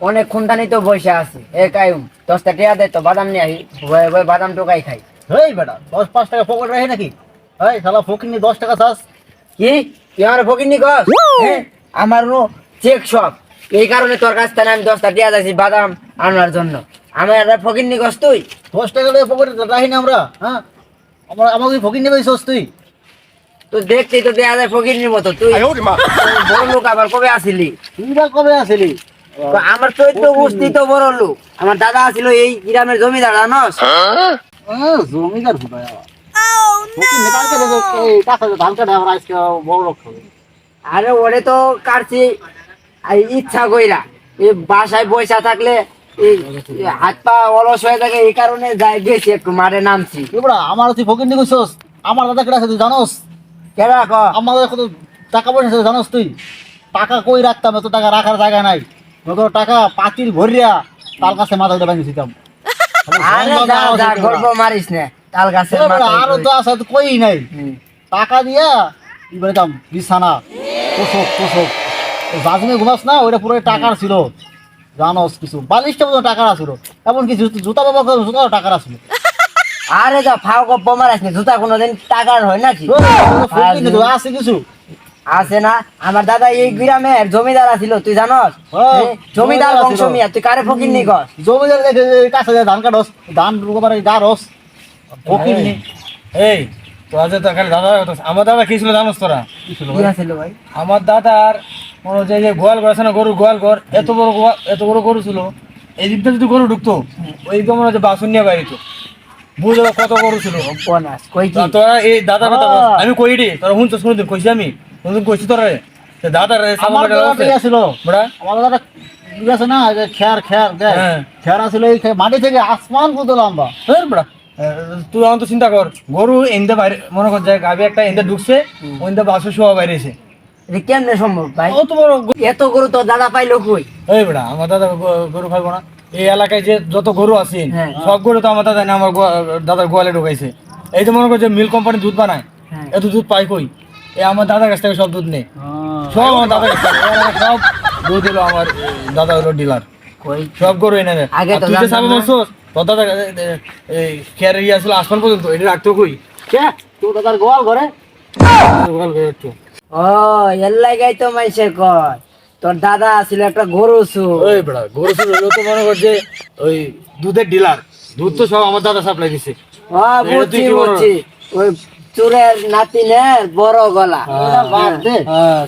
অনেক খুনদানি তো বসে আছে। এ কায়ুম দশটা টিয়া দে তো বাদাম নিয়ে আহি বয়ে বয়ে বাদাম টোকাই খাই। হেই বেটা দশ পাঁচ টাকা পকেট রাখে নাকি? এই শালা ফকির নিয়ে দশ টাকা চাস? কি? তুই আমার ফকিরনি কর হ্যাঁ আমার নো চেক সব। এই কারণে তোর কাছ থেকে আমি দশটা টিয়া যাচ্ছি বাদাম আনার জন্য। আমার ফকিরনি কস তুই? দশ টাকা দিয়ে পকেটে রাখি না আমরা হ্যাঁ? আমরা আমাকে ফকির নেবে চাস তুই? তো দেখতেই তো দেয়া যায় ফকিরনির মতো। তুই বড় লোক আবার কবে আসিলি? তুই বা কবে আসিলি? আমার চৈত্র গোষ্ঠী তো বড় লোক। আমার দাদা ছিল এই গ্রামের জমিদার জানস? আহ, জমিদার আমরা হবে। আরে ওরে তো কাটছি ইচ্ছা কইরা। এই বাসায় বসে থাকলে হাত পা অলস হয়ে থাকে এই কারণে যাই গেছি একটু মাঠে নামছি। আমার তুই ফকির নিয়ে গেছিস? আমার দাদা কেটে আছে তুই জানোস? কেডা ক? আমাদের কত টাকা পয়সা আছে জানোস তুই? টাকা কই রাখতাম? এত টাকা রাখার জায়গা নাই। কত টাকা পাতিল ভরিয়া তার কাছে মাথা উঠে ভাঙি দিতাম। গল্প মারিস না তাল গাছের আরও তো আছে কই নাই। টাকা দিয়া কি বলতাম বিছানা তোষক তোষক। জাজমে ঘুমাস না ওইটা পুরো টাকার ছিল। জানোস কিছু বালিশটা মতো টাকার ছিল এমন কি জুতা বাবা জুতা টাকার ছিল আরে যা ফাও গপ্প মারিস না জুতা কোনোদিন টাকার হয় নাকি? আছে কিছু। আছে না? আমার দাদা এই গ্রামের জমিদার আছিল তুই জানস? হ্যাঁ, জমিদার বংশ মিয়া তুই কারে ফকির নি কর জমিদার যে কাছে ধান কাটস ধান রোগবার গারস ফকির নি। এই তো আজ তো খালি দাদা আমার দাদা কি ছিল জানোস তোরা? কি ছিল ভাই? আমার দাদার মনে হচ্ছে যে গোয়াল ঘর আছে না গরু গোয়াল ঘর এত বড় এত বড় গরু ছিল। এই দিকটা যদি গরু ঢুকতো ওই দিকে মনে হচ্ছে বাসন নিয়ে বাইরে বুঝে কত গরু ছিল। বনাস কই কি? তোরা এই দাদার কথা। আমি কই রে? তোরা শুনছিস কোনদিন? কইছি আমি? কোনদিন কইছি তোরা। রে রে আমার দাদা ছিল বড়া আমার দাদা ঠিক আছে না যে খেয়ার খেয়ার দেয় হ্যাঁ। খেয়ার আসলে এই মাটি থেকে আসমান কত লম্বা। হ্যাঁ বড়া তুই আমার তো চিন্তা কর গরু এনতে বাইরে মনে কর যায় গাবি একটা এনতে ঢুকছে ওইতে বাসু শোয়া বাইরে কেমনে সম্ভব ভাই? অত বড় এত গরু তো দাদা পাইলো কই? এই বেড়া আমার দাদা গরু না। এই এলাকায় যে যত গরু আছে হ্যাঁ। সব গরু তো আমার দাদা না আমার দাদার গোয়ালে ঢুকাইছে। এই যে মনে কর যে মিল কোম্পানি দুধ বানায় হ্যাঁ। এত দুধ পাই কই? এই আমার দাদার কাছ থেকে সব দুধ নেই সব আমার দাদার কাছ থেকে। সব দুধ হলো আমার দাদা হলো ডিলার সব গরু এনে আগে তুই যে সামনে তোর দাদা এ, এ, খেয়ার ইয়ে আসলে আসমান পর্যন্ত এটা রাখতো কই? কে? তোর দাদার গোয়াল ঘরে? গোয়াল ঘরে রাখতো। ও তো মাইসে কয়। তোর দাদা ছিল একটা গরু ওই বেড়া গরু শুরু হলো তো মনে কর যে ওই দুধের ডিলার দুধ তো সব আমার দাদা সাপ্লাই দিছে। ও বুঝছি বুঝছি। ওই চুরের নাতিনের বড় গলা। এটা বাদ দে হ্যাঁ।